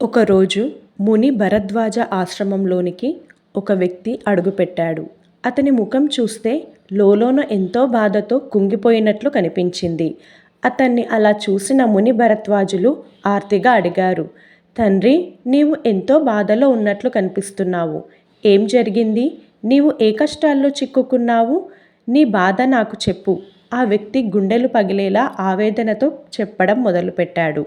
ఒకరోజు ముని భరద్వాజ ఆశ్రమంలోనికి ఒక వ్యక్తి అడుగుపెట్టాడు. అతని ముఖం చూస్తే లోలోన ఎంతో బాధతో కుంగిపోయినట్లు కనిపించింది. అతన్ని అలా చూసిన ముని భరద్వాజులు ఆర్తిగా అడిగారు. తండ్రి నీవు ఎంతో బాధలో ఉన్నట్లు కనిపిస్తున్నావు. ఏం జరిగింది? నీవు ఏ కష్టాల్లో చిక్కుకున్నావు? నీ బాధ నాకు చెప్పు ఆ వ్యక్తి గుండెలు పగిలేలా ఆవేదనతో చెప్పడం మొదలుపెట్టాడు.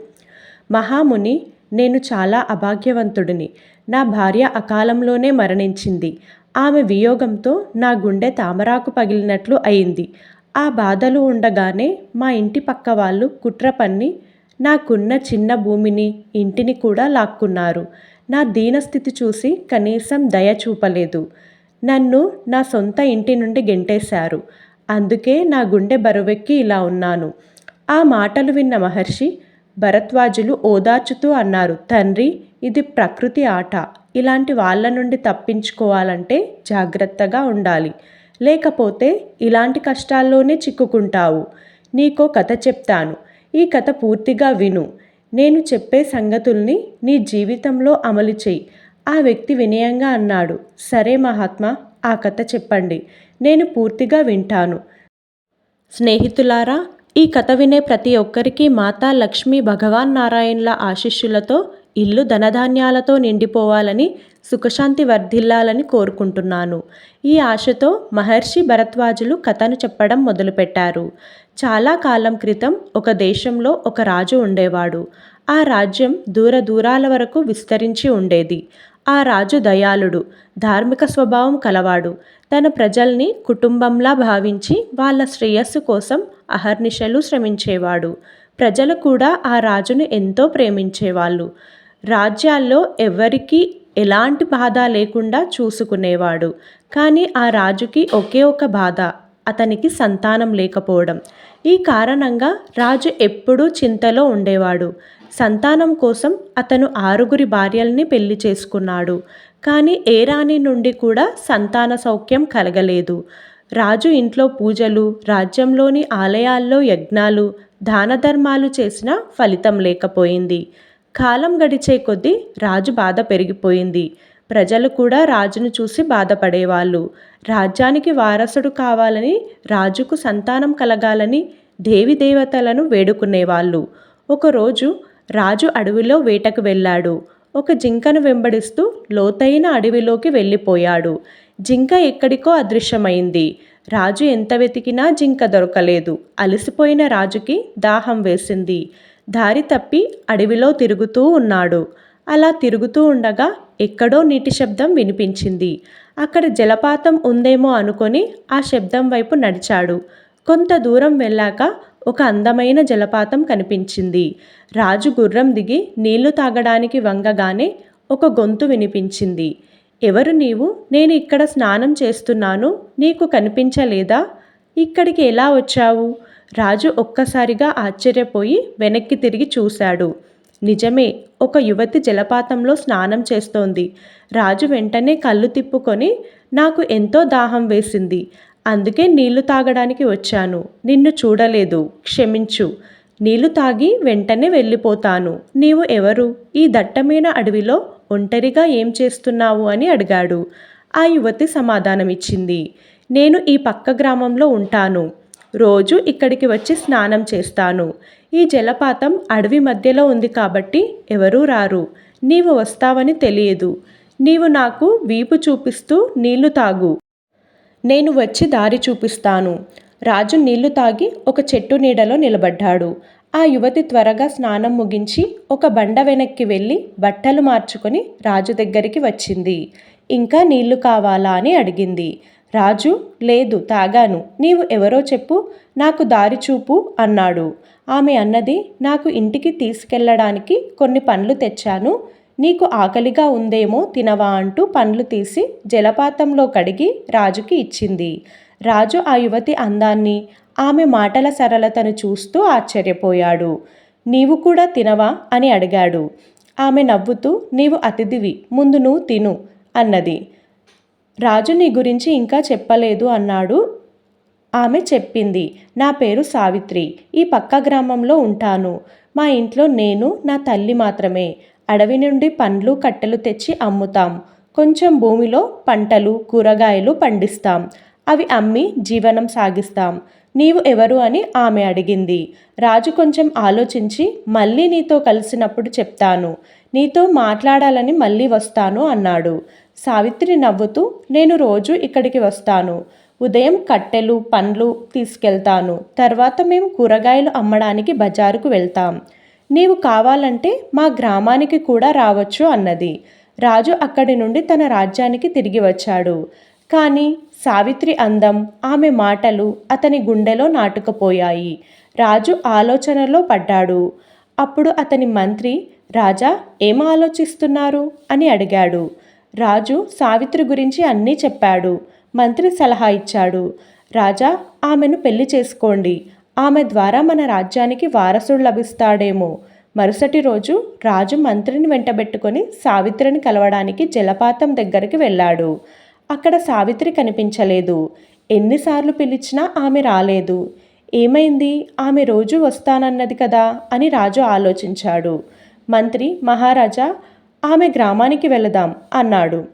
మహాముని నేను చాలా అభాగ్యవంతుడిని. నా భార్య అకాలంలోనే మరణించింది. ఆమె వియోగంతో నా గుండె తామరాకు పగిలినట్లు అయింది. ఆ బాధలు ఉండగానే మా ఇంటి పక్కవాళ్ళు కుట్ర పన్ని నాకున్న చిన్న భూమిని, ఇంటిని కూడా లాక్కున్నారు. నా దీనస్థితి చూసి కనీసం దయ చూపలేదు. నన్ను నా సొంత ఇంటి నుండి గెంటేశారు. అందుకే నా గుండె బరువెక్కి ఇలా ఉన్నాను. ఆ మాటలు విన్న మహర్షి భరద్వాజులు ఓదార్చుతూ అన్నారు తండ్రి ఇది ప్రకృతి ఆట. ఇలాంటి వాళ్ళ నుండి తప్పించుకోవాలంటే జాగ్రత్తగా ఉండాలి. లేకపోతే ఇలాంటి కష్టాల్లోనే చిక్కుకుంటావు. నీకో కథ చెప్తాను. ఈ కథ పూర్తిగా విను. నేను చెప్పే సంగతుల్ని నీ జీవితంలో అమలు చేయి ఆ వ్యక్తి వినయంగా అన్నాడు. సరే మహాత్మా ఆ కథ చెప్పండి. నేను పూర్తిగా వింటాను. స్నేహితులారా ఈ కథ వినే ప్రతి ఒక్కరికి మాతా లక్ష్మీ భగవాన్ నారాయణుల ఆశీస్సులతో ఇల్లు ధనధాన్యాలతో నిండిపోవాలని సుఖశాంతి వర్ధిల్లాలని కోరుకుంటున్నాను. ఈ ఆశతో మహర్షి భరద్వాజులు కథను చెప్పడం మొదలుపెట్టారు. చాలా కాలం క్రితం ఒక దేశంలో ఒక రాజు ఉండేవాడు. ఆ రాజ్యం దూర దూరాల వరకు విస్తరించి ఉండేది. ఆ రాజు దయాళుడు, ధార్మిక స్వభావం కలవాడు. తన ప్రజల్ని కుటుంబంలా భావించి వాళ్ళ శ్రేయస్సు కోసం అహర్నిశలు శ్రమించేవాడు. ప్రజలు కూడా ఆ రాజును ఎంతో ప్రేమించేవాళ్ళు. రాజ్యాల్లో ఎవరికీ ఎలాంటి బాధ లేకుండా చూసుకునేవాడు. కానీ ఆ రాజుకి ఒకే ఒక బాధ అతనికి సంతానం లేకపోవడం. ఈ కారణంగా రాజు ఎప్పుడూ చింతలో ఉండేవాడు. సంతానం కోసం అతను ఆరుగురి భార్యల్ని పెళ్ళి చేసుకున్నాడు. కానీ ఏ రాణి నుండి కూడా సంతాన సౌఖ్యం కలగలేదు. రాజు ఇంట్లో పూజలు, రాజ్యంలోని ఆలయాల్లో యజ్ఞాలు, దానధర్మాలు చేసినా ఫలితం లేకపోయింది. కాలం గడిచే కొద్దీ రాజు బాధ పెరిగిపోయింది. ప్రజలు కూడా రాజును చూసి బాధపడేవాళ్ళు. రాజ్యానికి వారసుడు కావాలని, రాజుకు సంతానం కలగాలని దేవీదేవతలను వేడుకునేవాళ్ళు. ఒకరోజు రాజు అడవిలో వేటకు వెళ్ళాడు. ఒక జింకను వెంబడిస్తూ లోతైన అడవిలోకి వెళ్ళిపోయాడు. జింక ఎక్కడికో అదృశ్యమైంది. రాజు ఎంత వెతికినా జింక దొరకలేదు. అలసిపోయిన రాజుకి దాహం వేసింది. దారి తప్పి అడవిలో తిరుగుతూ ఉన్నాడు. అలా తిరుగుతూ ఉండగా ఎక్కడో నీటి శబ్దం వినిపించింది. అక్కడ జలపాతం ఉందేమో అనుకొని ఆ శబ్దం వైపు నడిచాడు. కొంత దూరం వెళ్ళాక ఒక అందమైన జలపాతం కనిపించింది. రాజు గుర్రం దిగి నీళ్ళు తాగడానికి వంగగానే ఒక గొంతు వినిపించింది. ఎవరు నీవు? నేను ఇక్కడ స్నానం చేస్తున్నాను. నీకు కనిపించలేదా? ఇక్కడికి ఎలా వచ్చావు? రాజు ఒక్కసారిగా ఆశ్చర్యపోయి వెనక్కి తిరిగి చూశాడు. నిజమే ఒక యువతి జలపాతంలో స్నానం చేస్తోంది. రాజు వెంటనే కళ్ళు తిప్పుకొని నాకు ఎంతో దాహం వేసింది. అందుకే నీళ్ళు తాగడానికి వచ్చాను. నిన్ను చూడలేదు. క్షమించు. నీళ్ళు తాగి వెంటనే వెళ్ళిపోతాను. నీవు ఎవరు? ఈ దట్టమైన అడవిలో ఒంటరిగా ఏం చేస్తున్నావు అని అడిగాడు. ఆ యువతి సమాధానమిచ్చింది. నేను ఈ పక్క గ్రామంలో ఉంటాను. రోజు ఇక్కడికి వచ్చి స్నానం చేస్తాను. ఈ జలపాతం అడవి మధ్యలో ఉంది కాబట్టి ఎవరూ రారు. నీవు వస్తావని తెలియదు. నీవు నాకు వీపు చూపిస్తూ నీళ్ళు తాగు. నేను వచ్చి దారి చూపిస్తాను. రాజు నీళ్ళు తాగి ఒక చెట్టు నీడలో నిలబడ్డాడు. ఆ యువతి త్వరగా స్నానం ముగించి ఒక బండ వెనక్కి వెళ్ళి బట్టలు మార్చుకొని రాజు దగ్గరికి వచ్చింది. ఇంకా నీళ్ళు కావాలా అని అడిగింది. రాజు లేదు తాగాను. నీవు ఎవరో చెప్పు. నాకు దారి చూపు అన్నాడు. ఆమె అన్నది నాకు ఇంటికి తీసుకెళ్ళడానికి కొన్ని పండ్లు తెచ్చాను. నీకు ఆకలిగా ఉందేమో తినవా అంటూ పండ్లు తీసి జలపాతంలో కడిగి రాజుకి ఇచ్చింది. రాజు ఆ యువతి అందాన్ని, ఆమె మాటల సరళతను చూస్తూ ఆశ్చర్యపోయాడు. నీవు కూడా తినవా? అని అడిగాడు. ఆమె నవ్వుతూ నీవు అతిథివి. ముందు నువ్వు తిను అన్నది. రాజు నీ గురించి ఇంకా చెప్పలేదు అన్నాడు. ఆమె చెప్పింది. నా పేరు సావిత్రి. ఈ పక్క గ్రామంలో ఉంటాను. మా ఇంట్లో నేను, నా తల్లి మాత్రమే. అడవి నుండి పండ్లు కట్టెలు తెచ్చి అమ్ముతాం. కొంచెం భూమిలో పంటలు కూరగాయలు పండిస్తాం. అవి అమ్మి జీవనం సాగిస్తాం. నీవు ఎవరు అని ఆమె అడిగింది. రాజు కొంచెం ఆలోచించి మళ్ళీ నీతో కలిసినప్పుడు చెప్తాను. నీతో మాట్లాడాలని మళ్ళీ వస్తాను అన్నాడు. సావిత్రి నవ్వుతూ నేను రోజు ఇక్కడికి వస్తాను. ఉదయం కట్టెలు పండ్లు తీసుకెళ్తాను. తర్వాత మేము కూరగాయలు అమ్మడానికి బజారుకు వెళ్తాం. నీవు కావాలంటే మా గ్రామానికి కూడా రావచ్చు అన్నది. రాజు అక్కడి నుండి తన రాజ్యానికి తిరిగి వచ్చాడు. కానీ సావిత్రి అందం ఆమె మాటలు అతని గుండెలో నాటుకుపోయాయి. రాజు ఆలోచనలో పడ్డాడు. అప్పుడు అతని మంత్రి రాజా ఏం ఆలోచిస్తున్నారు? అని అడిగాడు. రాజు సావిత్రి గురించి అన్నీ చెప్పాడు. మంత్రి సలహా ఇచ్చాడు. రాజా ఆమెను పెళ్ళి చేసుకోండి. ఆమె ద్వారా మన రాజ్యానికి వారసుడు లభిస్తాడేమో. మరుసటి రోజు రాజు మంత్రిని వెంటబెట్టుకొని సావిత్రిని కలవడానికి జలపాతం దగ్గరికి వెళ్ళాడు. అక్కడ సావిత్రి కనిపించలేదు. ఎన్నిసార్లు పిలిచినా ఆమె రాలేదు. ఏమైంది? ఆమె రోజు వస్తానన్నది కదా అని రాజు ఆలోచించాడు. మంత్రి మహారాజా ఆమె గ్రామానికి వెళదాం అన్నాడు.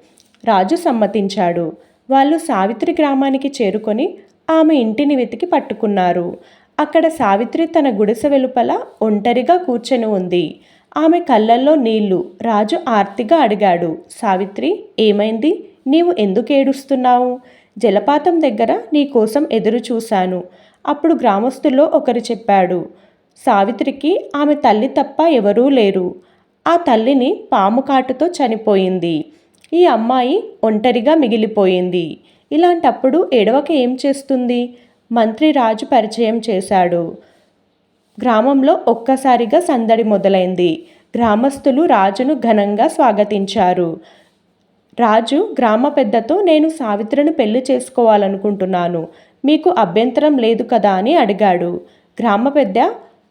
రాజు సమ్మతించాడు. వాళ్ళు సావిత్రి గ్రామానికి చేరుకొని ఆమె ఇంటిని వెతికి పట్టుకున్నారు. అక్కడ సావిత్రి తన గుడిసె వెలుపల ఒంటరిగా కూర్చొని ఉంది. ఆమె కళ్ళల్లో నీళ్ళు. రాజు ఆర్తిగా అడిగాడు సావిత్రి ఏమైంది? నీవు ఎందుకు ఏడుస్తున్నావు? జలపాతం దగ్గర నీ కోసం ఎదురు చూశాను. అప్పుడు గ్రామస్తుల్లో ఒకరు చెప్పాడు సావిత్రికి ఆమె తల్లి తప్ప ఎవరూ లేరు. ఆ తల్లిని పాము కాటుతో చనిపోయింది. ఈ అమ్మాయి ఒంటరిగా మిగిలిపోయింది. ఇలాంటప్పుడు ఎడవక ఏం చేస్తుంది? మంత్రి రాజు పరిచయం చేశాడు. గ్రామంలో ఒక్కసారిగా సందడి మొదలైంది. గ్రామస్తులు రాజును ఘనంగా స్వాగతించారు. రాజు గ్రామ పెద్దతో నేను సావిత్రిని పెళ్ళి చేసుకోవాలనుకుంటున్నాను. మీకు అభ్యంతరం లేదు కదా అని అడిగాడు. గ్రామ పెద్ద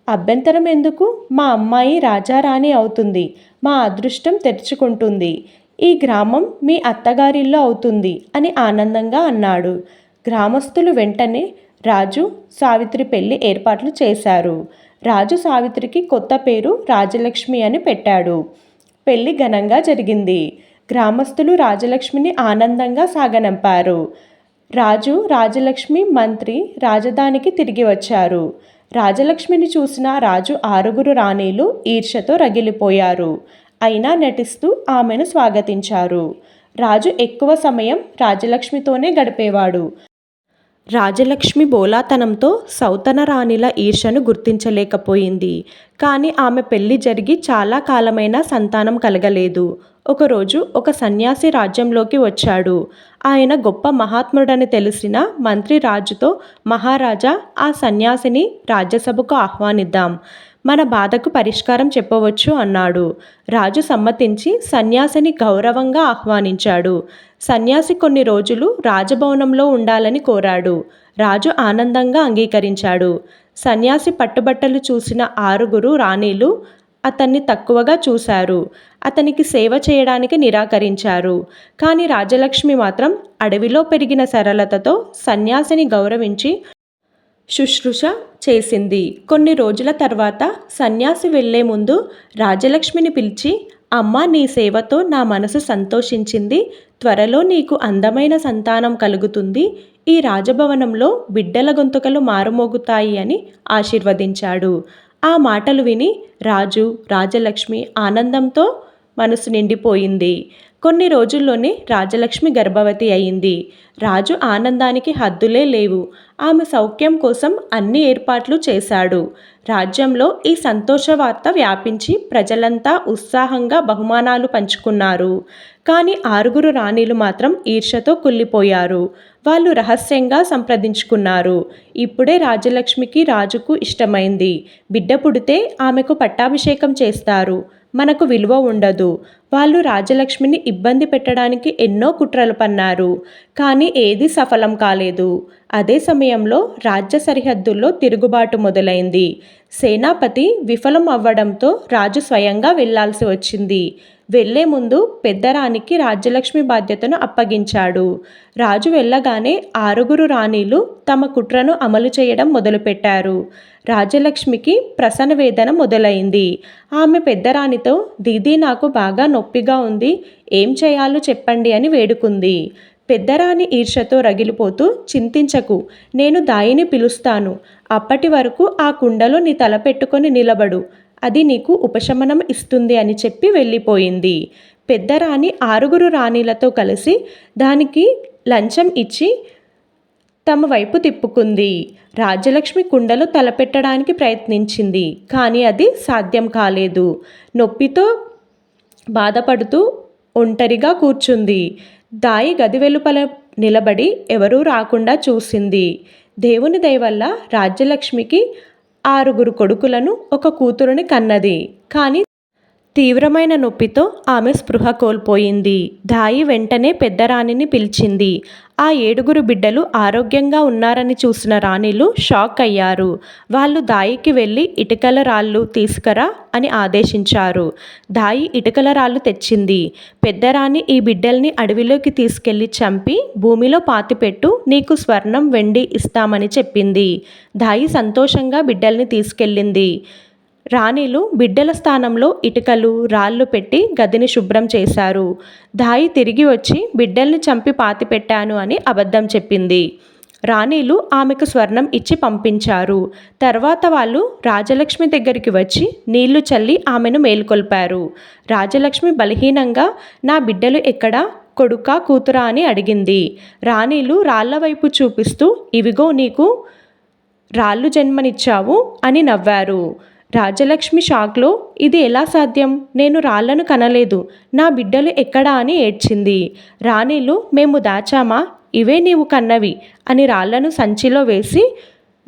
అభ్యంతరం ఎందుకు? మా అమ్మాయి రాజారాణి అవుతుంది. మా అదృష్టం తెరుచుకుంటుంది. ఈ గ్రామం మీ అత్తగారిల్లో అవుతుంది అని ఆనందంగా అన్నాడు. గ్రామస్తులు వెంటనే రాజు సావిత్రి పెళ్ళి ఏర్పాట్లు చేశారు. రాజు సావిత్రికి కొత్త పేరు రాజలక్ష్మి అని పెట్టాడు. పెళ్ళి ఘనంగా జరిగింది. గ్రామస్తులు రాజలక్ష్మిని ఆనందంగా సాగనంపారు. రాజు రాజలక్ష్మి మంత్రి రాజధానికి తిరిగి వచ్చారు. రాజలక్ష్మిని చూసిన రాజు ఆరుగురు రాణీలు ఈర్షతో రగిలిపోయారు. అయినా నటిస్తూ ఆమెను స్వాగతించారు. రాజు ఎక్కువ సమయం రాజలక్ష్మితోనే గడిపేవాడు. రాజలక్ష్మి బోలాతనంతో సౌతన రాణిల ఈర్షను గుర్తించలేకపోయింది. కానీ ఆమె పెళ్ళి జరిగి చాలా కాలమైన సంతానం కలగలేదు. ఒకరోజు ఒక సన్యాసి రాజ్యంలోకి వచ్చాడు. ఆయన గొప్ప మహాత్ముడని తెలిసిన మంత్రి రాజుతో మహారాజా ఆ సన్యాసిని రాజ్యసభకు ఆహ్వానిద్దాం. మన బాధకు పరిష్కారం చెప్పవచ్చు అన్నాడు. రాజు సమ్మతించి సన్యాసిని గౌరవంగా ఆహ్వానించాడు. సన్యాసి కొన్ని రోజులు రాజభవనంలో ఉండాలని కోరాడు. రాజు ఆనందంగా అంగీకరించాడు. సన్యాసి పట్టుబట్టలు చూసిన ఆరుగురు రాణీలు అతన్ని తక్కువగా చూశారు. అతనికి సేవ చేయడానికి నిరాకరించారు. కానీ రాజలక్ష్మి మాత్రం అడవిలో పెరిగిన సరళతతో సన్యాసిని గౌరవించి శుశ్రూష చేసింది. కొన్ని రోజుల తర్వాత సన్యాసి వెళ్ళే ముందు రాజలక్ష్మిని పిలిచి అమ్మ నీ సేవతో నా మనసు సంతోషించింది. త్వరలో నీకు అందమైన సంతానం కలుగుతుంది. ఈ రాజభవనంలో బిడ్డల గొంతుకలు మారుమోగుతాయి అని ఆశీర్వదించాడు. ఆ మాటలు విని రాజు రాజలక్ష్మి ఆనందంతో మనసు నిండిపోయింది. కొన్ని రోజుల్లోనే రాజలక్ష్మి గర్భవతి అయింది. రాజు ఆనందానికి హద్దులే లేవు. ఆమె సౌఖ్యం కోసం అన్ని ఏర్పాట్లు చేశాడు. రాజ్యంలో ఈ సంతోష వార్త వ్యాపించి ప్రజలంతా ఉత్సాహంగా బహుమానాలు పంచుకున్నారు. కానీ ఆరుగురు రాణిలు మాత్రం ఈర్షతో కుళ్ళిపోయారు. వాళ్ళు రహస్యంగా సంప్రదించుకున్నారు. ఇప్పుడే రాజలక్ష్మికి రాజుకు ఇష్టమైంది. బిడ్డ పుడితే ఆమెకు పట్టాభిషేకం చేస్తారు. మనకు విలువ ఉండదు. వాళ్ళు రాజలక్ష్మిని ఇబ్బంది పెట్టడానికి ఎన్నో కుట్రలు పన్నారు. కానీ ఏది సఫలం కాలేదు. అదే సమయంలో రాజ్య సరిహద్దుల్లో తిరుగుబాటు మొదలైంది. సేనాపతి విఫలం అవ్వడంతో రాజు స్వయంగా వెళ్ళాల్సి వచ్చింది. వెళ్ళే ముందు పెద్దరానికి రాజ్యలక్ష్మి బాధ్యతను అప్పగించాడు. రాజు వెళ్ళగానే ఆరుగురు రాణీలు తమ కుట్రను అమలు చేయడం మొదలుపెట్టారు. రాజలక్ష్మికి ప్రసన్న వేదన మొదలైంది. ఆమె పెద్దరాణితో దీదీ నాకు బాగా నొప్పిగా ఉంది ఏం చేయాలో చెప్పండి అని వేడుకుంది. పెద్దరాణి ఈర్షతో రగిలిపోతూ చింతించకు నేను దాయిని పిలుస్తాను. అప్పటి వరకు ఆ కుండలో నీ తల పెట్టుకొని నిలబడు. అది నీకు ఉపశమనం ఇస్తుంది అని చెప్పి వెళ్ళిపోయింది. పెద్దరాణి ఆరుగురు రాణిలతో కలిసి దానికి లంచం ఇచ్చి తమ వైపు తిప్పుకుంది. రాజ్యలక్ష్మి కుండలో తలపెట్టడానికి ప్రయత్నించింది కానీ అది సాధ్యం కాలేదు. నొప్పితో బాధపడుతూ ఒంటరిగా కూర్చుంది. దాయి గది వెలుపల నిలబడి ఎవరూ రాకుండా చూసింది. దేవుని దయవల్ల రాజ్యలక్ష్మికి ఆరుగురు కొడుకులను ఒక కూతురుని కన్నది. కానీ తీవ్రమైన నొప్పితో ఆమె స్పృహ కోల్పోయింది. దాయి వెంటనే పెద్దరాణిని పిలిచింది. ఆ ఏడుగురు బిడ్డలు ఆరోగ్యంగా ఉన్నారని చూసిన రాణిలు షాక్ అయ్యారు. వాళ్ళు దాయికి వెళ్ళి ఇటుకల రాళ్ళు తీసుకురా అని ఆదేశించారు. దాయి ఇటుకల రాళ్ళు తెచ్చింది. పెద్దరాణి ఈ బిడ్డల్ని అడవిలోకి తీసుకెళ్ళి చంపి భూమిలో పాతిపెట్టు నీకు స్వర్ణం వెండి ఇస్తామని చెప్పింది. దాయి సంతోషంగా బిడ్డల్ని తీసుకెళ్ళింది. రాణిలు బిడ్డల స్థానంలో ఇటుకలు రాళ్ళు పెట్టి గదిని శుభ్రం చేశారు. దాయి తిరిగి వచ్చి బిడ్డల్ని చంపి పాతిపెట్టాను అని అబద్ధం చెప్పింది. రాణిలు ఆమెకు స్వర్ణం ఇచ్చి పంపించారు. తర్వాత వాళ్ళు రాజలక్ష్మి దగ్గరికి వచ్చి నీళ్ళు చల్లి ఆమెను మేల్కొల్పారు. రాజలక్ష్మి బలహీనంగా నా బిడ్డలు ఎక్కడా? కొడుక కూతురా అని అడిగింది. రాణిలు రాళ్ళ వైపు చూపిస్తూ ఇవిగో నీకు రాళ్ళు జన్మనిచ్చావు అని నవ్వారు. రాజలక్ష్మి షాక్లో ఇది ఎలా సాధ్యం? నేను రాళ్ళను కనలేదు. నా బిడ్డలు ఎక్కడా? అని ఏడ్చింది. రాణిలు మేము దాచామా? ఇవే నీవు కన్నవి అని రాళ్ళను సంచిలో వేసి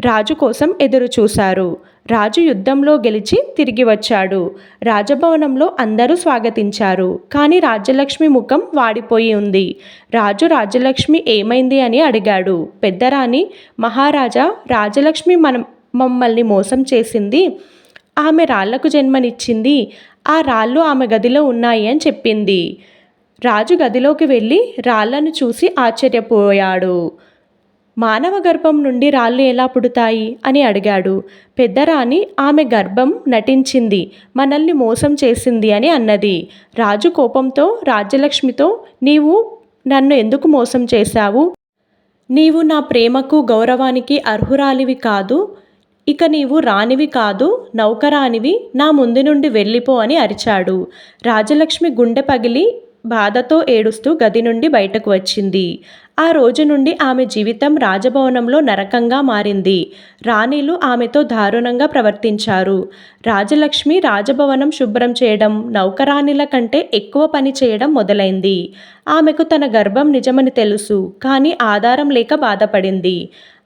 రాజు కోసం ఎదురు చూశారు. రాజు యుద్ధంలో గెలిచి తిరిగి వచ్చాడు. రాజభవనంలో అందరూ స్వాగతించారు. కానీ రాజ్యలక్ష్మి ముఖం వాడిపోయి ఉంది. రాజు రాజ్యలక్ష్మి ఏమైంది? అని అడిగాడు. పెద్దరాణి మహారాజా రాజలక్ష్మి మనం మమ్మల్ని మోసం చేసింది ఆమె రాళ్ళకు జన్మనిచ్చింది. ఆ రాళ్ళు ఆమె గదిలో ఉన్నాయి అని చెప్పింది. రాజు గదిలోకి వెళ్ళి రాళ్ళను చూసి ఆశ్చర్యపోయాడు. మానవ గర్భం నుండి రాళ్ళు ఎలా పుడతాయి? అని అడిగాడు. పెద్దరాణి ఆమె గర్భం నటించింది. మనల్ని మోసం చేసింది అని అన్నది. రాజు కోపంతో రాజ్యలక్ష్మితో నీవు నన్ను ఎందుకు మోసం చేశావు? నీవు నా ప్రేమకు గౌరవానికి అర్హురాలివి కాదు. ఇక నీవు రానివి కాదు నౌకరానివి నా ముందు నుండి వెళ్ళిపో అని అరిచాడు. రాజలక్ష్మి గుండె పగిలి బాధతో ఏడుస్తూ గది నుండి బయటకు వచ్చింది. ఆ రోజు నుండి ఆమె జీవితం రాజభవనంలో నరకంగా మారింది. రాణిలు ఆమెతో దారుణంగా ప్రవర్తించారు. రాజలక్ష్మి రాజభవనం శుభ్రం చేయడం నౌకరాణిల కంటే ఎక్కువ పని చేయడం మొదలైంది. ఆమెకు తన గర్భం నిజమని తెలుసు కానీ ఆధారం లేక బాధపడింది.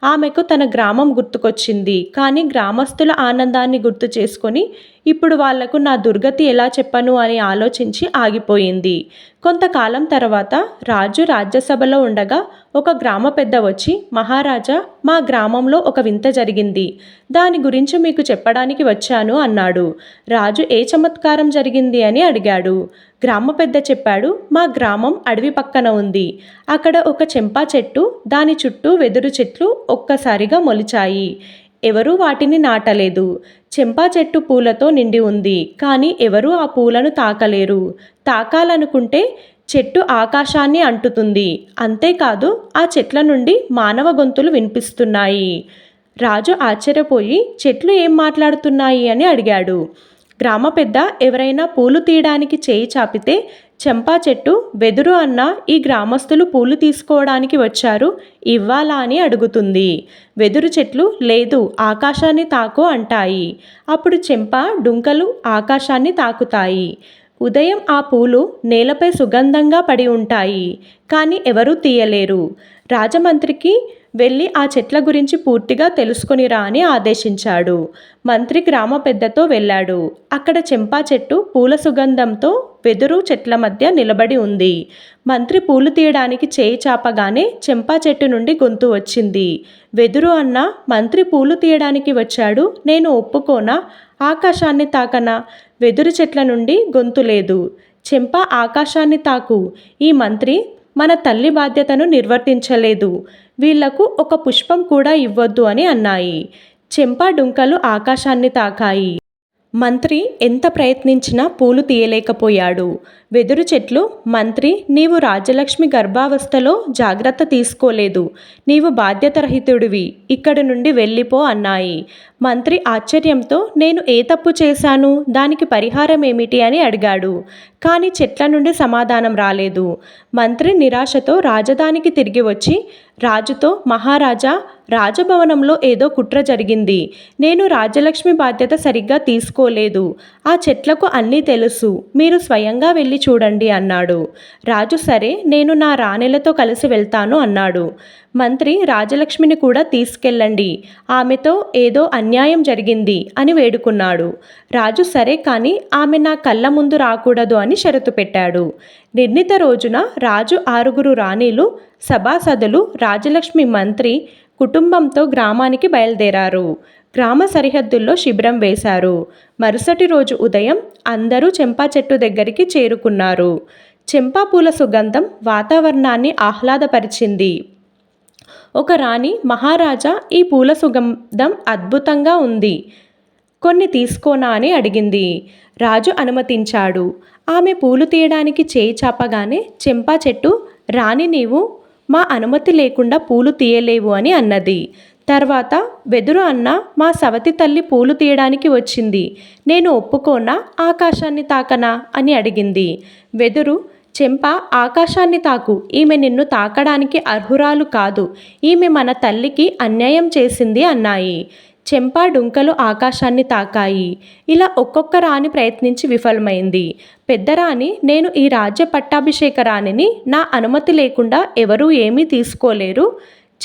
ఆమెకు తన గ్రామం గుర్తుకొచ్చింది. కానీ గ్రామస్తుల ఆనందాన్ని గుర్తు చేసుకొని ఇప్పుడు వాళ్ళకు నా దుర్గతి ఎలా చెప్పను అని ఆలోచించి ఆగిపోయింది. కొంతకాలం తర్వాత రాజు రాజ్యసభలో ఉండగా ఒక గ్రామ పెద్ద వచ్చి మహారాజా మా గ్రామంలో ఒక వింత జరిగింది. దాని గురించి మీకు చెప్పడానికి వచ్చాను అన్నాడు. రాజు ఏ చమత్కారం జరిగింది అని అడిగాడు. గ్రామ పెద్ద చెప్పాడు మా గ్రామం అడవి పక్కన ఉంది. అక్కడ ఒక చెంపా చెట్టు దాని చుట్టూ వెదురు చెట్లు ఒక్కసారిగా మొలిచాయి. ఎవరూ వాటిని నాటలేదు. చెంపా చెట్టు పూలతో నిండి ఉంది కానీ ఎవరూ ఆ పూలను తాకలేరు. తాకాలనుకుంటే చెట్టు ఆకాశాన్ని అంటుతుంది. అంతేకాదు ఆ చెట్ల నుండి మానవ గొంతులు వినిపిస్తున్నాయి. రాజు ఆశ్చర్యపోయి చెట్లు ఏం మాట్లాడుతున్నాయి? అని అడిగాడు. గ్రామ పెద్ద ఎవరైనా పూలు తీయడానికి చేయి చాపితే చెంపా చెట్టు వెదురు అన్న ఈ గ్రామస్తులు పూలు తీసుకోవడానికి వచ్చారు. ఇవ్వాలా అని అడుగుతుంది. వెదురు చెట్లు లేదు ఆకాశాన్ని తాకు అంటాయి. అప్పుడు చెంప డుంకలు ఆకాశాన్ని తాకుతాయి. ఉదయం ఆ పూలు నేలపై సుగంధంగా పడి ఉంటాయి. కానీ ఎవరూ తీయలేరు. రాజమంత్రికి వెళ్ళి ఆ చెట్ల గురించి పూర్తిగా తెలుసుకొనిరా అని ఆదేశించాడు. మంత్రి గ్రామ పెద్దతో వెళ్ళాడు. అక్కడ చెంపా చెట్టు పూల సుగంధంతో వెదురు చెట్ల మధ్య నిలబడి ఉంది. మంత్రి పూలు తీయడానికి చేయి చాపగానే చెంపా చెట్టు నుండి గొంతు వచ్చింది. వెదురు అన్న మంత్రి పూలు తీయడానికి వచ్చాడు. నేను ఒప్పుకోనా? ఆకాశాన్ని తాకనా? వెదురు చెట్ల నుండి గొంతు లేదు. చెంప ఆకాశాన్ని తాకు. ఈ మంత్రి మన తల్లి బాధ్యతను నిర్వర్తించలేదు. వీళ్ళకు ఒక పుష్పం కూడా ఇవ్వద్దు అని అన్నాయి. చెంపా డుంకలు ఆకాశాన్ని తాకాయి. మంత్రి ఎంత ప్రయత్నించినా పూలు తీయలేకపోయాడు. వెదురు చెట్లు మంత్రి నీవు రాజలక్ష్మి గర్భావస్థలో జాగ్రత్త తీసుకోలేదు. నీవు బాధ్యతరహితుడివి. ఇక్కడి నుండి వెళ్ళిపో అన్నాయి. మంత్రి ఆశ్చర్యంతో నేను ఏ తప్పు చేశాను? దానికి పరిహారం ఏమిటి అని అడిగాడు. కానీ చెట్ల నుండి సమాధానం రాలేదు. మంత్రి నిరాశతో రాజధానికి తిరిగి వచ్చి రాజుతో మహారాజా రాజభవనంలో ఏదో కుట్ర జరిగింది. నేను రాజలక్ష్మి బాధ్యత సరిగ్గా తీసుకోలేదు. ఆ చెట్లకు అన్నీ తెలుసు. మీరు స్వయంగా వెళ్ళి చూడండి అన్నాడు. రాజు సరే నేను నా రాణిలతో కలిసి వెళ్తాను అన్నాడు. మంత్రి రాజలక్ష్మిని కూడా తీసుకెళ్ళండి. ఆమెతో ఏదో అన్యాయం జరిగింది అని వేడుకున్నాడు. రాజు సరే కానీ ఆమె నా కళ్ళ ముందు రాకూడదు అని షరతు పెట్టాడు. నిర్ణీత రోజున రాజు ఆరుగురు రాణీలు సభాసదులు రాజలక్ష్మి మంత్రి కుటుంబంతో గ్రామానికి బయలుదేరారు. గ్రామ సరిహద్దుల్లో శిబిరం వేశారు. మరుసటి రోజు ఉదయం అందరూ చెంపా చెట్టు దగ్గరికి చేరుకున్నారు. చెంపా పూల సుగంధం వాతావరణాన్ని ఆహ్లాదపరిచింది. ఒక రాణి మహారాజా ఈ పూల సుగంధం అద్భుతంగా ఉంది. కొన్ని తీసుకోనా అని అడిగింది. రాజు అనుమతించాడు. ఆమె పూలు తీయడానికి చేయి చాపగానే చెంపా చెట్టు రాణి నీవు మా అనుమతి లేకుండా పూలు తీయలేవు అని అన్నది. తర్వాత వెదురు అన్న మా సవతి తల్లి పూలు తీయడానికి వచ్చింది. నేను ఒప్పుకోనా ఆకాశాన్ని తాకనా అని అడిగింది. వెదురు చెంప ఆకాశాన్ని తాకు. ఈమె నిన్ను తాకడానికి అర్హురాలు కాదు. ఈమె మన తల్లికి అన్యాయం చేసింది అన్నాయి. చెంప డుంకలు ఆకాశాన్ని తాకాయి. ఇలా ఒక్కొక్క రాణి ప్రయత్నించి విఫలమైంది. పెద్ద రాణి నేను ఈ రాజ్య పట్టాభిషేక రాణిని నా అనుమతి లేకుండా ఎవరూ ఏమీ తీసుకోలేరు.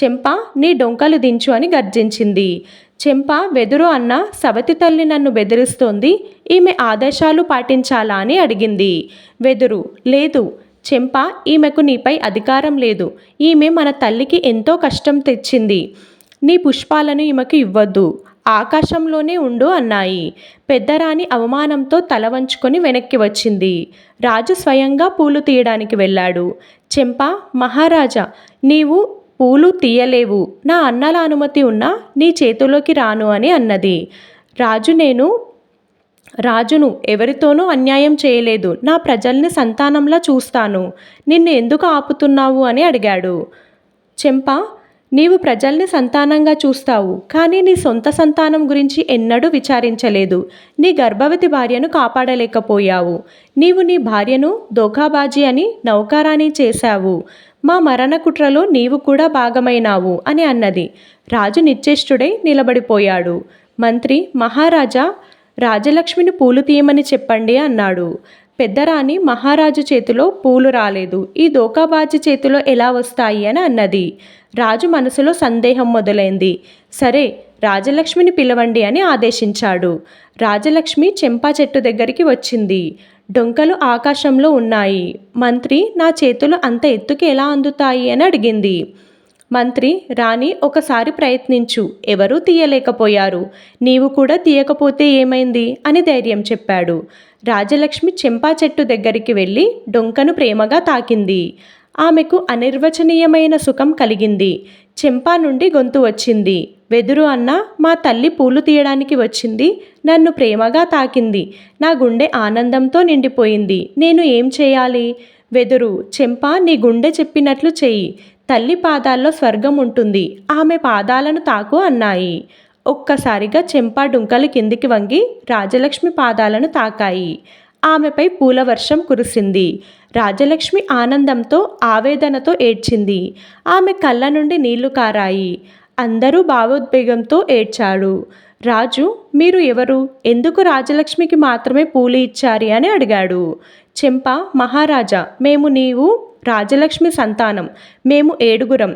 చెంప నీ డొంకలు దించు అని గర్జించింది. చెంప వెదురు అన్న సవతి తల్లి నన్ను బెదిరిస్తోంది. ఈమె ఆదేశాలు పాటించాలా అని అడిగింది. వెదురు లేదు. చెంప ఈమెకు నీపై అధికారం లేదు. ఈమె మన తల్లికి ఎంతో కష్టం తెచ్చింది. నీ పుష్పాలను ఈమెకు ఇవ్వద్దు. ఆకాశంలోనే ఉండు అన్నాయి. పెద్దరాణి అవమానంతో తల వంచుకొని వెనక్కి వచ్చింది. రాజు స్వయంగా పూలు తీయడానికి వెళ్ళాడు. చెంప మహారాజా నీవు పూలు తీయలేవు. నా అన్నల అనుమతి ఉన్నా నీ చేతిలోకి రాను అని అన్నది. రాజు నేను రాజును ఎవరితోనూ అన్యాయం చేయలేదు. నా ప్రజల్ని సంతానంలా చూస్తాను. నిన్ను ఎందుకు ఆపుతున్నావు అని అడిగాడు. చెంప నీవు ప్రజల్ని సంతానంగా చూస్తావు కానీ నీ సొంత సంతానం గురించి ఎన్నడూ విచారించలేదు. నీ గర్భవతి భార్యను కాపాడలేకపోయావు. నీవు నీ భార్యను దోఖాబాజీ అని నౌకారాణి చేశావు. మా మరణ కుట్రలో నీవు కూడా భాగమైనావు అని అన్నది. రాజు నిశ్చేష్టుడై నిలబడిపోయాడు. మంత్రి మహారాజా రాజలక్ష్మిని పూలు తీయమని చెప్పండి అన్నాడు. పెద్దరాణి మహారాజు చేతిలో పూలు రాలేదు. ఈ దోకాబాజీ చేతిలో ఎలా వస్తాయి అని అన్నది. రాజు మనసులో సందేహం మొదలైంది. సరే రాజలక్ష్మిని పిలవండి అని ఆదేశించాడు. రాజలక్ష్మి చెంపా చెట్టు దగ్గరికి వచ్చింది. డొంకలు ఆకాశంలో ఉన్నాయి. మంత్రి నా చేతులు అంత ఎత్తుకి ఎలా అందుతాయి అని అడిగింది. మంత్రి రాణి ఒకసారి ప్రయత్నించు. ఎవరూ తీయలేకపోయారు. నీవు కూడా తీయకపోతే ఏమైంది? అని ధైర్యం చెప్పాడు. రాజలక్ష్మి చెంపా చెట్టు దగ్గరికి వెళ్ళి డొంకను ప్రేమగా తాకింది. ఆమెకు అనిర్వచనీయమైన సుఖం కలిగింది. చెంపా నుండి గొంతు వచ్చింది. వెదురు అన్న మా తల్లి పూలు తీయడానికి వచ్చింది. నన్ను ప్రేమగా తాకింది. నా గుండె ఆనందంతో నిండిపోయింది. నేను ఏం చేయాలి? వెదురు చెంప నీ గుండె చెప్పినట్లు చెయ్యి. తల్లి పాదాల్లో స్వర్గం ఉంటుంది. ఆమె పాదాలను తాకు అన్నాయి. ఒక్కసారిగా చెంపా డుంకలు కిందికి వంగి రాజలక్ష్మి పాదాలను తాకాయి. ఆమెపై పూల వర్షం కురిసింది. రాజలక్ష్మి ఆనందంతో ఆవేదనతో ఏడ్చింది. ఆమె కళ్ళ నుండి నీళ్ళు కారాయి. అందరూ భావోద్వేగంతో ఏడ్చాడు. రాజు మీరు ఎవరు? ఎందుకు రాజలక్ష్మికి మాత్రమే పూలు ఇచ్చారి అని అడిగాడు. చెంప మహారాజా మేము నీవు రాజలక్ష్మి సంతానం. మేము ఏడుగురం.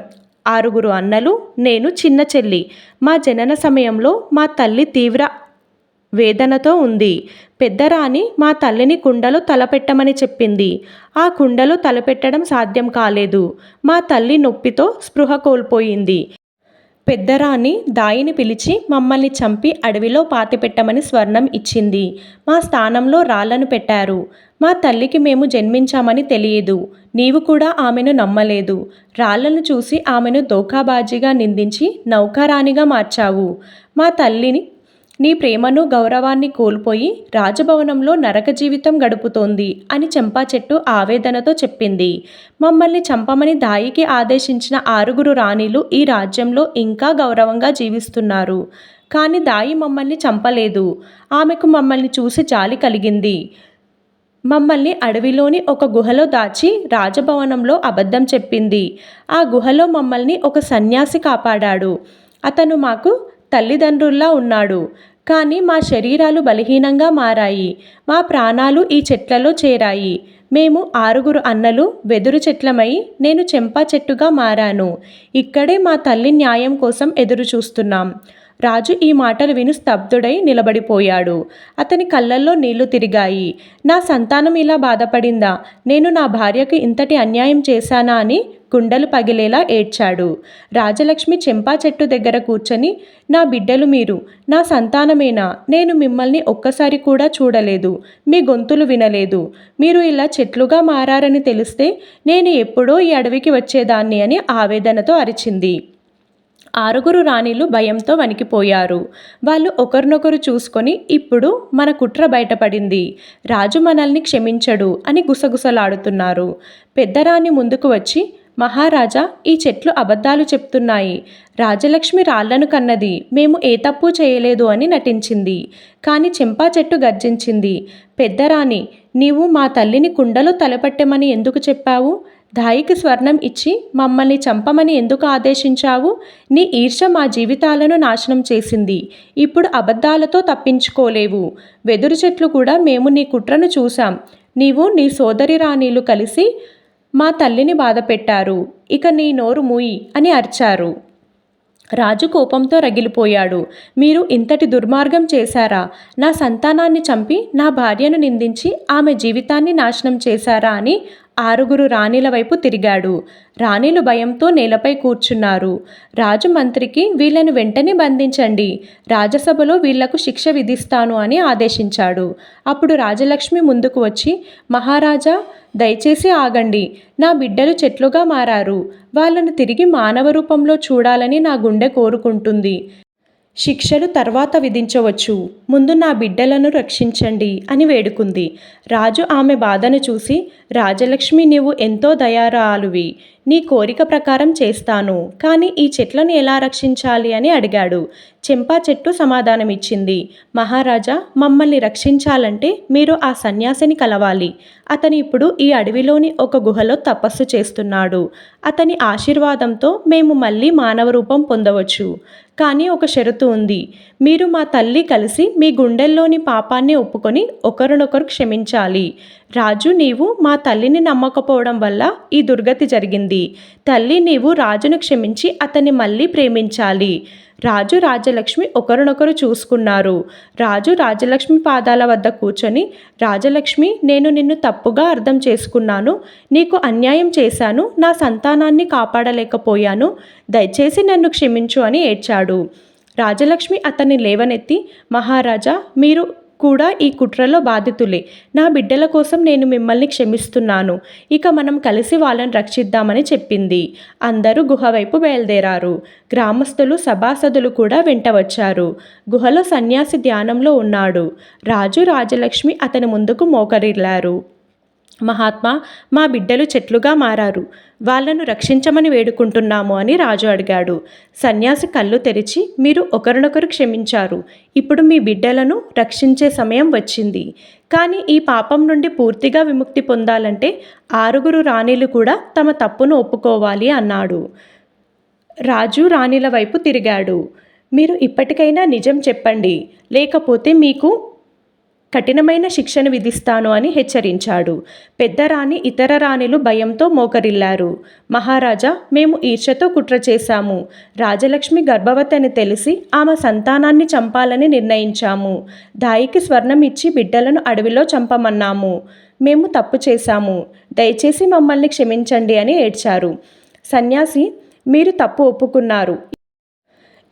ఆరుగురు అన్నలు నేను చిన్న చెల్లి. మా జనన సమయంలో మా తల్లి తీవ్ర వేదనతో ఉంది. పెద్దరాణి మా తల్లిని కుండలో తలపెట్టమని చెప్పింది. ఆ కుండలో తలపెట్టడం సాధ్యం కాలేదు. మా తల్లి నొప్పితో స్పృహ కోల్పోయింది. పెద్దరాణి దాయిని పిలిచి మమ్మల్ని చంపి అడవిలో పాతిపెట్టమని స్వర్ణం ఇచ్చింది. మా స్థానంలో రాళ్ళను పెట్టారు. మా తల్లికి మేము జన్మించామని తెలియదు. నీవు కూడా ఆమెను నమ్మలేదు. రాళ్ళను చూసి ఆమెను దోకాబాజీగా నిందించి నౌకారాణిగా మార్చావు. మా తల్లిని నీ ప్రేమను గౌరవాన్ని కోల్పోయి రాజభవనంలో నరక జీవితం గడుపుతోంది అని చెంపా చెట్టు ఆవేదనతో చెప్పింది. మమ్మల్ని చంపమని దాయికి ఆదేశించిన ఆరుగురు రాణిలు ఈ రాజ్యంలో ఇంకా గౌరవంగా జీవిస్తున్నారు. కానీ దాయి మమ్మల్ని చంపలేదు. ఆమెకు మమ్మల్ని చూసి జాలి కలిగింది. మమ్మల్ని అడవిలోని ఒక గుహలో దాచి రాజభవనంలో అబద్ధం చెప్పింది. ఆ గుహలో మమ్మల్ని ఒక సన్యాసి కాపాడాడు. అతను మాకు తల్లిదండ్రుల్లా ఉన్నాడు. కానీ మా శరీరాలు బలహీనంగా మారాయి. మా ప్రాణాలు ఈ చెట్లలో చేరాయి. మేము ఆరుగురు అన్నలు వెదురు చెట్లమై నేను చెంపా చెట్టుగా మారాను. ఇక్కడే మా తల్లి న్యాయం కోసం ఎదురు చూస్తున్నాం. రాజు ఈ మాటలు విని స్తబ్దుడై నిలబడిపోయాడు. అతని కళ్ళల్లో నీళ్ళు తిరిగాయి. నా సంతానం ఇలా బాధపడిందా? నేను నా భార్యకు ఇంతటి అన్యాయం చేశానా అని కుండలు పగిలేలా ఏడ్చాడు. రాజలక్ష్మి చెంపా చెట్టు దగ్గర కూర్చొని నా బిడ్డలు మీరు నా సంతానమేనా? నేను మిమ్మల్ని ఒక్కసారి కూడా చూడలేదు. మీ గొంతులు వినలేదు. మీరు ఇలా చెట్లుగా మారారని తెలిస్తే నేను ఎప్పుడో ఈ అడవికి వచ్చేదాన్ని అని ఆవేదనతో అరిచింది. ఆరుగురు రాణిలు భయంతో వణికిపోయారు. వాళ్ళు ఒకరినొకరు చూసుకొని ఇప్పుడు మన కుట్ర బయటపడింది. రాజు మనల్ని క్షమించడు అని గుసగుసలాడుతున్నారు. పెద్దరాణి ముందుకు వచ్చి మహారాజా ఈ చెట్లు అబద్ధాలు చెప్తున్నాయి. రాజలక్ష్మి రాళ్ళను కన్నది. మేము ఏ తప్పు చేయలేదు అని నటించింది. కానీ చెంపా చెట్టు గర్జించింది. పెద్దరాణి నీవు మా తల్లిని కుండలో తలపెట్టమని ఎందుకు చెప్పావు? దాయికి స్వర్ణం ఇచ్చి మమ్మల్ని చంపమని ఎందుకు ఆదేశించావు? నీ ఈర్ష మా జీవితాలను నాశనం చేసింది. ఇప్పుడు అబద్ధాలతో తప్పించుకోలేవు. వెదురు చెట్లు కూడా మేము నీ కుట్రను చూశాం. నీవు నీ సోదరి రాణీలు కలిసి మా తల్లిని బాధపెట్టారు. ఇక నీ నోరు మూయి అని అరిచారు. రాజు కోపంతో రగిలిపోయాడు. మీరు ఇంతటి దుర్మార్గం చేశారా? నా సంతానాన్ని చంపి నా భార్యను నిందించి ఆమె జీవితాన్ని నాశనం చేశారా అని ఆరుగురు రాణిల వైపు తిరిగాడు. రాణిలు భయంతో నేలపై కూర్చున్నారు. రాజు మంత్రికి వీళ్ళను వెంటనే బంధించండి. రాజసభలో వీళ్ళకు శిక్ష విధిస్తాను అని ఆదేశించాడు. అప్పుడు రాజలక్ష్మి ముందుకు వచ్చి మహారాజా దయచేసి ఆగండి. నా బిడ్డలు చెట్లుగా మారారు. వాళ్ళను తిరిగి మానవ రూపంలో చూడాలని నా గుండె కోరుకుంటుంది. శిక్షలు తర్వాత విధించవచ్చు. ముందు నా బిడ్డలను రక్షించండి అని వేడుకుంది. రాజు ఆమె బాధను చూసి రాజలక్ష్మి నీవు ఎంతో దయారాలువి. నీ కోరిక ప్రకారం చేస్తాను. కానీ ఈ చెట్లను ఎలా రక్షించాలి అని అడిగాడు. చెంపా చెట్టు సమాధానమిచ్చింది. మహారాజా మమ్మల్ని రక్షించాలంటే మీరు ఆ సన్యాసిని కలవాలి. అతను ఇప్పుడు ఈ అడవిలోని ఒక గుహలో తపస్సు చేస్తున్నాడు. అతని ఆశీర్వాదంతో మేము మళ్ళీ మానవ రూపం పొందవచ్చు. కానీ ఒక షరతు ఉంది. మీరు మా తల్లి కలిసి మీ గుండెల్లోని పాపాన్ని ఒప్పుకొని ఒకరినొకరు క్షమించాలి. రాజు నీవు మా తల్లిని నమ్మకపోవడం వల్ల ఈ దుర్గతి జరిగింది. తల్లి నీవు రాజును క్షమించి అతన్ని మళ్ళీ ప్రేమించాలి. రాజు రాజలక్ష్మి ఒకరినొకరు చూసుకున్నారు. రాజు రాజలక్ష్మి పాదాల వద్ద కూర్చొని రాజలక్ష్మి నేను నిన్ను తప్పుగా అర్థం చేసుకున్నాను. నీకు అన్యాయం చేశాను. నా సంతానాన్ని కాపాడలేకపోయాను. దయచేసి నన్ను క్షమించు అని ఏడ్చాడు. రాజలక్ష్మి అతన్ని లేవనెత్తి మహారాజా మీరు కూడా ఈ కుట్రలో బాధితులే. నా బిడ్డల కోసం నేను మిమ్మల్ని క్షమిస్తున్నాను. ఇక మనం కలిసి వాళ్ళని రక్షిద్దామని చెప్పింది. అందరూ గుహ వైపు బయలుదేరారు. గ్రామస్తులు సభాసదులు కూడా వెంట వచ్చారు. గుహలో సన్యాసి ధ్యానంలో ఉన్నాడు. రాజు రాజలక్ష్మి అతని ముందుకు మోకరిల్లారు. మహాత్మా మా బిడ్డలు చెట్లుగా మారారు. వాళ్ళను రక్షించమని వేడుకుంటున్నాము అని రాజు అడిగాడు. సన్యాసి కళ్ళు తెరిచి మీరు ఒకరినొకరు క్షమించారు. ఇప్పుడు మీ బిడ్డలను రక్షించే సమయం వచ్చింది. కానీ ఈ పాపం నుండి పూర్తిగా విముక్తి పొందాలంటే ఆరుగురు రాణిలు కూడా తమ తప్పును ఒప్పుకోవాలి అన్నాడు. రాజు రాణిల వైపు తిరిగాడు. మీరు ఇప్పటికైనా నిజం చెప్పండి. లేకపోతే మీకు కఠినమైన శిక్షను విధిస్తాను అని హెచ్చరించాడు. పెద్ద రాణి ఇతర రాణిలు భయంతో మోకరిల్లారు. మహారాజా మేము ఈర్షతో కుట్ర చేశాము. రాజలక్ష్మి గర్భవతి అని తెలిసి ఆమె సంతానాన్ని చంపాలని నిర్ణయించాము. దాయికి స్వర్ణం ఇచ్చి బిడ్డలను అడవిలో చంపమన్నాము. మేము తప్పు చేశాము. దయచేసి మమ్మల్ని క్షమించండి అని ఏడ్చారు. సన్యాసి మీరు తప్పు ఒప్పుకున్నారు.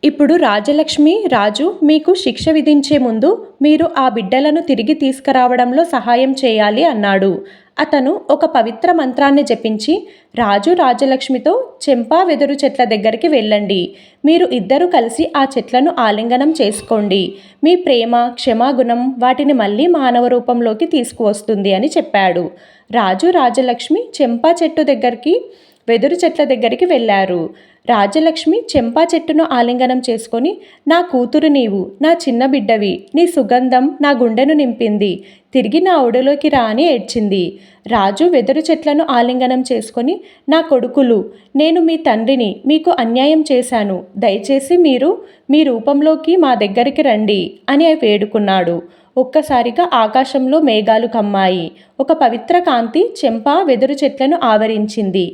ఇప్పుడు రాజలక్ష్మి రాజు మీకు శిక్ష విధించే ముందు మీరు ఆ బిడ్డలను తిరిగి తీసుకురావడంలో సహాయం చేయాలి అన్నాడు. అతను ఒక పవిత్ర మంత్రాన్ని జపించి రాజు రాజలక్ష్మితో చెంపా వెదురు చెట్ల దగ్గరికి వెళ్ళండి. మీరు ఇద్దరు కలిసి ఆ చెట్లను ఆలింగనం చేసుకోండి. మీ ప్రేమ క్షమాగుణం వాటిని మళ్ళీ మానవ రూపంలోకి తీసుకువస్తుంది అని చెప్పాడు. రాజు రాజలక్ష్మి చెంపా చెట్టు దగ్గరికి వెదురు చెట్ల దగ్గరికి వెళ్ళారు. రాజలక్ష్మి చెంపా చెట్టును ఆలింగనం చేసుకొని నా కూతురు నీవు నా చిన్న బిడ్డవి నీ సుగంధం నా గుండెను నింపింది తిరిగి నా ఒడిలోకి రా అని ఏడ్చింది. రాజు వెదురు చెట్లను ఆలింగనం చేసుకొని నా కొడుకులు నేను మీ తండ్రిని మీకు అన్యాయం చేశాను దయచేసి మీరు మీ రూపంలోకి మా దగ్గరికి రండి అని వేడుకున్నాడు. ఒక్కసారిగా ఆకాశంలో మేఘాలు కమ్మాయి. ఒక పవిత్ర కాంతి చెంప వెదురు చెట్లను ఆవరించింది.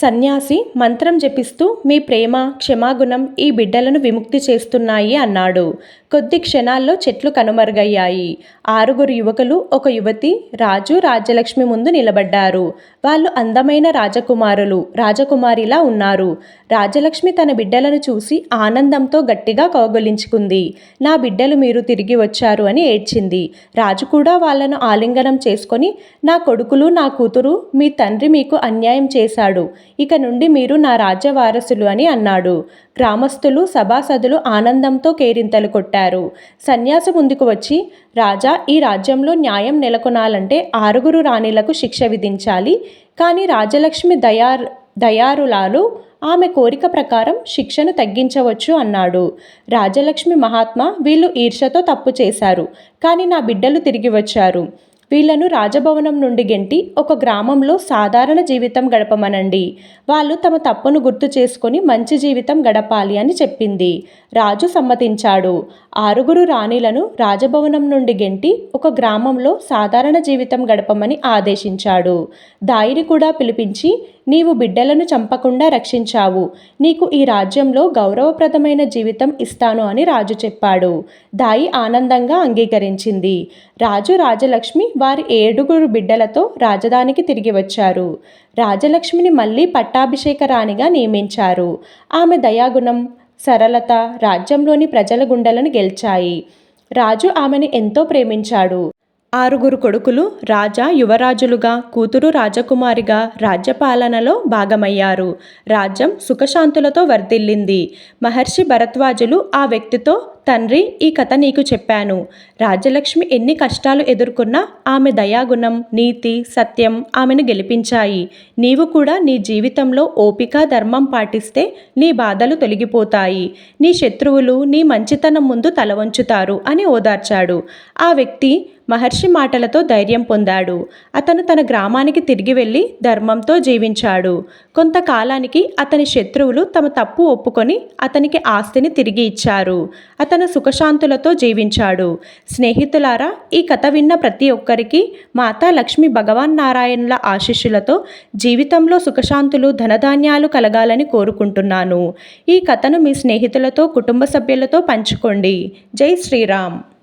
సన్యాసి మంత్రం జపిస్తూ మీ ప్రేమ క్షమాగుణం ఈ బిడ్డలను విముక్తి చేస్తున్నాయి అన్నాడు. కొద్ది క్షణాల్లో చెట్లు కనుమరుగయ్యాయి. ఆరుగురు యువకులు ఒక యువతి రాజు రాజ్యలక్ష్మి ముందు నిలబడ్డారు. వాళ్ళు అందమైన రాజకుమారులు రాజకుమారిలా ఉన్నారు. రాజలక్ష్మి తన బిడ్డలను చూసి ఆనందంతో గట్టిగా కౌగలించుకుంది. నా బిడ్డలు మీరు తిరిగి వచ్చారు అని ఏడ్చింది. రాజు కూడా వాళ్ళను ఆలింగనం చేసుకొని నా కొడుకులు నా కూతురు మీ తండ్రి మీకు అన్యాయం చేశాడు. ఇక నుండి మీరు నా రాజ్య వారసులు అని అన్నాడు. గ్రామస్తులు సభాసదులు ఆనందంతో కేరింతలు కొట్టారు. సన్యాసి ముందుకు వచ్చి రాజా ఈ రాజ్యంలో న్యాయం నెలకొనాలంటే ఆరుగురు రాణిలకు శిక్ష విధించాలి. కానీ రాజలక్ష్మి దయార్ దయారులాలు ఆమె కోరిక ప్రకారం శిక్షను తగ్గించవచ్చు అన్నాడు. రాజలక్ష్మి మహాత్మా వీళ్ళు ఈర్షతో తప్పు చేశారు. కానీ నా బిడ్డలు తిరిగి వచ్చారు. వీళ్ళను రాజభవనం నుండి గెంటి ఒక గ్రామంలో సాధారణ జీవితం గడపమనండి. వాళ్ళు తమ తప్పును గుర్తు చేసుకొని మంచి జీవితం గడపాలి అని చెప్పింది. రాజు సమ్మతించాడు. ఆరుగురు రాణిలను రాజభవనం నుండి గెంటి ఒక గ్రామంలో సాధారణ జీవితం గడపమని ఆదేశించాడు. దాయిని కూడా పిలిపించి నీవు బిడ్డలను చంపకుండా రక్షించావు. నీకు ఈ రాజ్యంలో గౌరవప్రదమైన జీవితం ఇస్తాను అని రాజు చెప్పాడు. దాయి ఆనందంగా అంగీకరించింది. రాజు రాజలక్ష్మి వారి ఏడుగురు బిడ్డలతో రాజధానికి తిరిగి వచ్చారు. రాజలక్ష్మిని మళ్ళీ పట్టాభిషేక రాణిగా నియమించారు. ఆమె దయాగుణం సరళత రాజ్యంలోని ప్రజల గుండెలను గెలిచాయి. రాజు ఆమెను ఎంతో ప్రేమించాడు. ఆరుగురు కొడుకులు రాజా యువరాజులుగా కూతురు రాజకుమారిగా రాజ్యపాలనలో భాగమయ్యారు. రాజ్యం సుఖశాంతులతో వర్ధిల్లింది. మహర్షి భరద్వాజులు ఆ వ్యక్తితో తండ్రి ఈ కథ నీకు చెప్పాను. రాజ్యలక్ష్మి ఎన్ని కష్టాలు ఎదుర్కొన్నా ఆమె దయాగుణం నీతి సత్యం ఆమెను గెలిపించాయి. నీవు కూడా నీ జీవితంలో ఓపిక ధర్మం పాటిస్తే నీ బాధలు తొలగిపోతాయి. నీ శత్రువులు నీ మంచితనం ముందు తలవంచుతారు అని ఓదార్చాడు. ఆ వ్యక్తి మహర్షి మాటలతో ధైర్యం పొందాడు. అతను తన గ్రామానికి తిరిగి వెళ్ళి ధర్మంతో జీవించాడు. కొంతకాలానికి అతని శత్రువులు తమ తప్పు ఒప్పుకొని అతనికి ఆస్తిని తిరిగి ఇచ్చారు. అతను అతను సుఖశాంతులతో జీవించాడు. స్నేహితులారా ఈ కథ విన్న ప్రతి ఒక్కరికి మాతా లక్ష్మి భగవాన్ నారాయణుల ఆశీస్సులతో జీవితంలో సుఖశాంతులు ధనధాన్యాలు కలగాలని కోరుకుంటున్నాను. ఈ కథను మీ స్నేహితులతో కుటుంబ సభ్యులతో పంచుకోండి. జై శ్రీరామ్.